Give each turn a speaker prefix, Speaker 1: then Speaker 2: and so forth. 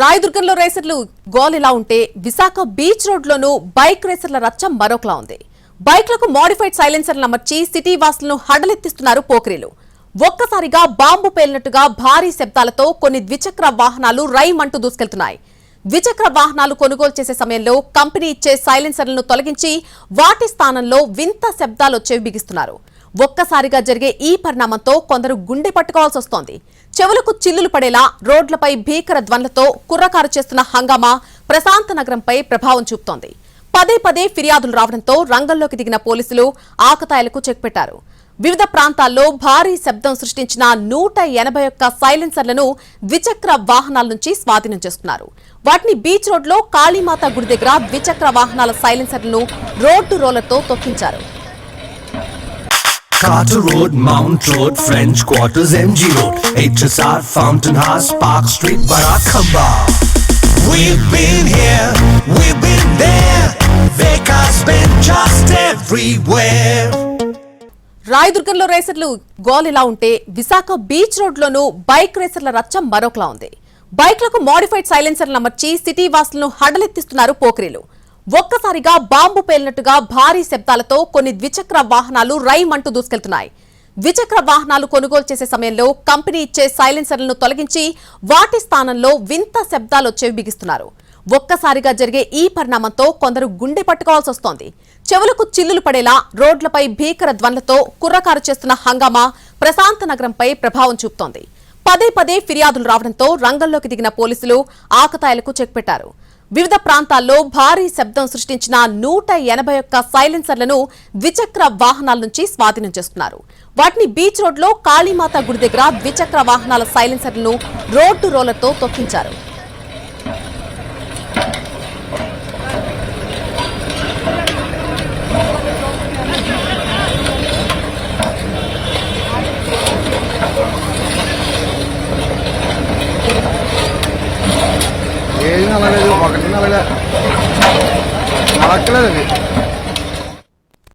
Speaker 1: రాయదుర్గంలో రేసర్లు గోలిలా ఉంటే విశాఖ బీచ్ రోడ్లోనూ బైక్ రేసర్ల రచ్చ మరొకలా ఉంది. బైక్లకు మోడిఫైడ్ సైలెన్సర్లు అమర్చి సిటీ వాసులను హడలెత్తిస్తున్నారు పోకరీలు. ఒక్కసారిగా బాంబు పేలినట్టుగా భారీ శబ్దాలతో కొన్ని ద్విచక్ర వాహనాలు రైమంటూ దూసుకెళ్తున్నాయి. ద్విచక్ర వాహనాలు కొనుగోలు చేసే సమయంలో కంపెనీ ఇచ్చే సైలెన్సర్లను తొలగించి వాటి స్థానంలో వింత శబ్దాలు వచ్చేవి బిగిస్తున్నారు. ఒక్కసారిగా జరిగే ఈ పరిణామంతో కొందరు గుండె పట్టుకోవాల్సి వస్తోంది. చెవులకు చిల్లులు పడేలా రోడ్లపై భీకర ధ్వన్లతో కుర్రకారు చేస్తున్న హంగామా ప్రశాంత నగరంపై ప్రభావం చూపుతోంది. పదే పదే ఫిర్యాదులు రావడంతో రంగంలోకి దిగిన పోలీసులు ఆకతాయిలకు చెక్ పెట్టారు. వివిధ ప్రాంతాల్లో భారీ శబ్దం సృష్టించిన నూట ఎనభై ఒక్క సైలెన్సర్లను ద్విచక్ర వాహనాల నుంచి స్వాధీనం చేసుకున్నారు. వాటిని బీచ్ రోడ్లో కాళీమాత గుడి దగ్గర ద్విచక్ర వాహనాల సైలెన్సర్లను రోడ్డు రోలర్తో తొక్కించారు.
Speaker 2: Charter Road, Mount Road, French Quarters, MG Road, HSR, Fountain House, Park Street, Barakamba. We've been here, we've been there. Vekas been just everywhere.
Speaker 1: రాయదుర్గంలో రేసర్లు గోల్ ఇలా ఉంటే విశాఖ బీచ్ రోడ్లోనూ బైక్ రేసర్ల రచ్చ మరొకలా ఉంది బైక్లకు మోడిఫైడ్ సైలెన్సర్లు అమర్చి సిటీ వాసులను హడలెత్తిస్తున్నారు పోకరీలు ఒక్కసారిగా బాంబు పేలినట్టుగా భారీ శబ్దాలతో కొన్ని ద్విచక్ర వాహనాలు రైమంటూ దూసుకెళ్తున్నాయి. ద్విచక్ర వాహనాలు కొనుగోలు చేసే సమయంలో కంపెనీ ఇచ్చే సైలెన్సర్లను తొలగించి వాటి స్థానంలో వింత శబ్దాలు వచ్చేవి బిగిస్తున్నారు. ఒక్కసారిగా జరిగే ఈ పరిణామంతో కొందరు గుండె పట్టుకోవాల్సి వస్తోంది. చెవులకు చిల్లులు పడేలా రోడ్లపై భీకర ధ్వన్లతో కుర్రకారు చేస్తున్న హంగామా ప్రశాంత నగరంపై ప్రభావం చూపుతోంది. పదే పదే ఫిర్యాదులు రావడంతో రంగంలోకి దిగిన పోలీసులు ఆకతాయిలకు చెక్ పెట్టారు. వివిధ ప్రాంతాల్లో భారీ శబ్దం సృష్టించిన నూట ఎనభై ఒక్క సైలెన్సర్లను ద్విచక్ర వాహనాల నుంచి స్వాధీనం చేస్తున్నారు వాటిని బీచ్ రోడ్లో కాళీమాత గుడి దగ్గర ద్విచక్ర వాహనాల సైలెన్సర్లను రోడ్డు రోలర్తో తొక్కించారు.
Speaker 3: ఏం నలలేదు മക്കളെ മക്കളെ